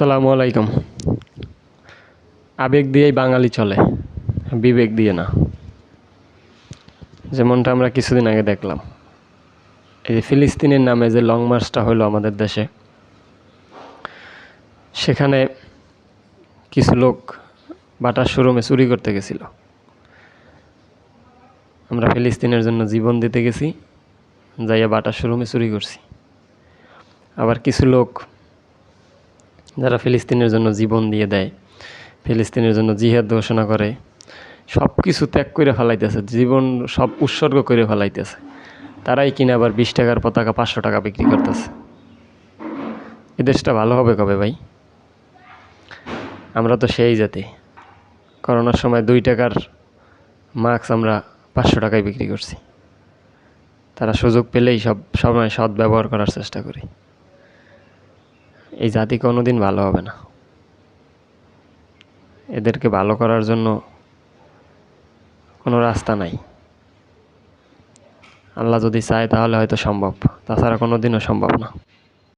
আসসালামু আলাইকুম। আবেগ দিয়েই বাঙালি চলে, বিবেক দিয়ে না। যেমনটা আমরা কিছুদিন আগে দেখলাম, এই যে ফিলিস্তিনের নামে যে লং মার্চটা হলো আমাদের দেশে, সেখানে কিছু লোক বাটার শোরুমে চুরি করতে গেছিল। আমরা ফিলিস্তিনের জন্য জীবন দিতে গেছি, যাইয়া বাটার শোরুমে চুরি করছি। আবার কিছু লোক যারা ফিলিস্তিনের জন্য জীবন দিয়ে দেয়, ফিলিস্তিনের জন্য জিহাদ ঘোষণা করে সব কিছু ত্যাগ করে ফেলাইতেছে, জীবন সব উৎসর্গ করে ফেলাইতেছে। তারাই কিনা আবার বিশ টাকার পতাকা পাঁচশো টাকা বিক্রি করতেছে। এ দেশটা ভালো হবে কবে ভাই? আমরা তো সেই জাতি। করোনার সময় দুই টাকার মাস্ক আমরা পাঁচশো টাকায় বিক্রি করছি। তারা সুযোগ পেলেই সব সময় সৎ ব্যবহার করার চেষ্টা করি। এই জাতি কোনো দিন ভালো হবে না। এদেরকে ভালো করার জন্য কোনো রাস্তা নাই। আল্লাহ যদি চায় তাহলে হয়তো সম্ভব, তাছাড়া কোনো দিনও সম্ভব না।